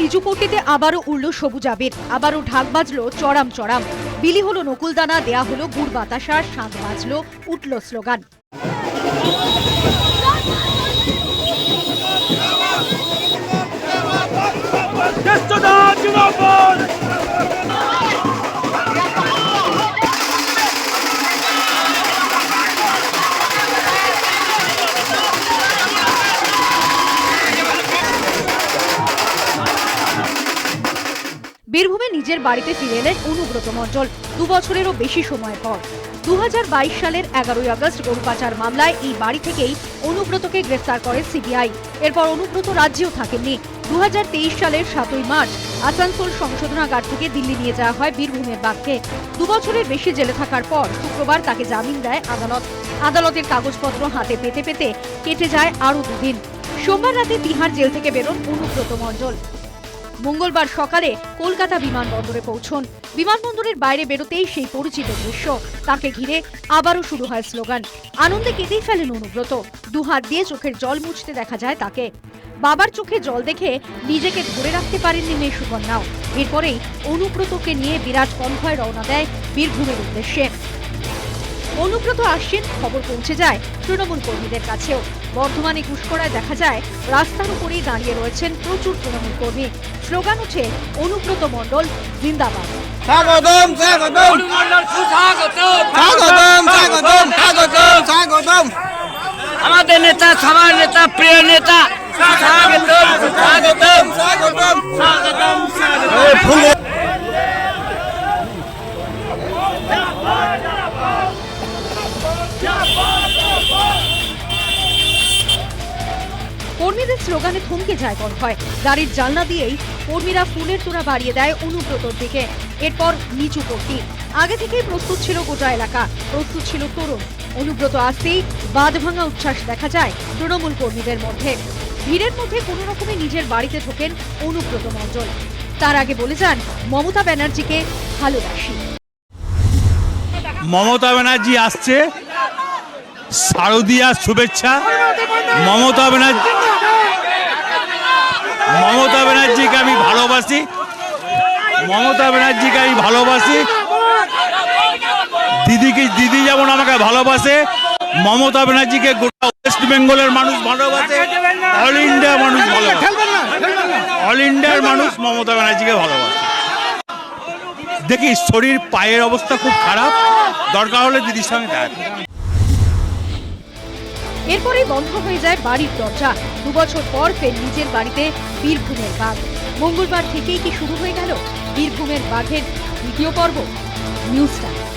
লিচুপট্টিতে আবারও উড়ল সবুজ আবির আবারও ঢাক বাজলো চড়াম চড়াম। বিলি হলো নকুলদানা, দেয়া হলো গুড় বাতাসা, সাঁত বাজলো, উঠল স্লোগান। বীরভূমে নিজের বাড়িতে ফিরে এলেন অনুব্রত মণ্ডল। দু বছরেরও বেশি সময় পর। দু হাজার বাইশ সালের এগারোই আগস্ট গরু পাচার মামলায় এই বাড়ি থেকেই অনুব্রতকে গ্রেফতার করে সিবিআই। এরপর অনুব্রত রাজ্যেও থাকেননি। দু সালের সাতই মার্চ আসানসোল সংশোধনাগার থেকে দিল্লি নিয়ে যাওয়া হয় বীরভূমের বাঘকে। দু বছরের বেশি জেলে থাকার পর শুক্রবার তাকে জামিন দেয় আদালত। আদালতের কাগজপত্র হাতে পেতে পেতে কেটে যায় আরও দুদিন। সোমবার রাতে তিহার জেল থেকে বেরোন অনুব্রত মণ্ডল। মঙ্গলবার সকালে কলকাতা বিমানবন্দরে পৌঁছন। বিমানবন্দরের বাইরে বেরোতেই সেই পরিচিত দৃশ্য। তাকে ঘিরে আবারও শুরু হয় স্লোগান। আনন্দে কেঁদেই ফেলেন অনুব্রত। দুহাত দিয়ে চোখের জল মুছতে দেখা যায় তাকে। বাবার চোখে জল দেখে নিজেকে ধরে রাখতে পারেননি মেয়ে সুকন্যাও এরপরেই অনুব্রতকে নিয়ে বিরাট কনভয় রওনা দেয় বীরভূমের উদ্দেশ্যে। অনুব্রত আসছেন খবর পৌঁছে যায় তৃণমূল কর্মীদের কাছেও। বর্ধমানে ঘুষকরায় দেখা যায় রাস্তার উপরেই দাঁড়িয়ে রয়েছেন প্রচুর তৃণমূল কর্মী। স্লোগান উঠে অনুব্রত মণ্ডল জিন্দাবাদ। স্বাগতম স্বাগতম। স্বাগতম স্বাগতম। স্বাগতম স্বাগতম আমাদের নেতা সবার নেতা প্রিয় নেতা স্বাগতম স্বাগতম। স্বাগতম স্বাগতম। কর্মীদের স্লোগানে থমকে যায় কনভয়। গাড়ির জানলা দিয়েই কর্মীরা ফুলের তোড়া বাড়িয়ে দেয় অনুব্রতর দিকে। এরপর নিচু পট্টি। আগে থেকেই প্রস্তুত ছিল গোটা এলাকা। প্রস্তুত ছিল তরুণ। অনুব্রত আসতেই বাঁধ ভাঙা উচ্ছ্বাস দেখা যায় তৃণমূল কর্মীদের মধ্যে। ভিড়ের মধ্যে কোনো রকমে নিজের বাড়িতে ঢোকেন অনুব্রত মণ্ডল। তার আগে বলে যান, মমতা ব্যানার্জিকে ভালোবাসি। মমতা ব্যানার্জি আসছে। শারদীয়ার শুভেচ্ছা। মমতা ব্যানার্জি মমতা ব্যানার্জিকে আমি ভালোবাসি। মমতা ব্যানার্জিকে আমি ভালোবাসি। দিদিকে দিদি যেমন আমাকে ভালোবাসে, মমতা ব্যানার্জিকে গোটা ওয়েস্ট বেঙ্গলের মানুষ ভালোবাসে অল ইন্ডিয়া মানুষ ভালোবাসে। অল ইন্ডিয়ার মানুষ মমতা ব্যানার্জিকে ভালোবাসে। দেখি, শরীর, পায়ের অবস্থা খুব খারাপ। দরকার হলে দিদির সঙ্গে দেখা করব। এরপরেই বন্ধ হয়ে যায় বাড়ির দরজা। দু বছর পর ফের নিজের বাড়িতে বীরভূমের বাঘ মঙ্গলবার থেকেই কি শুরু হয়ে গেল বীরভূমের বাঘের দ্বিতীয় পর্ব? নিউজটা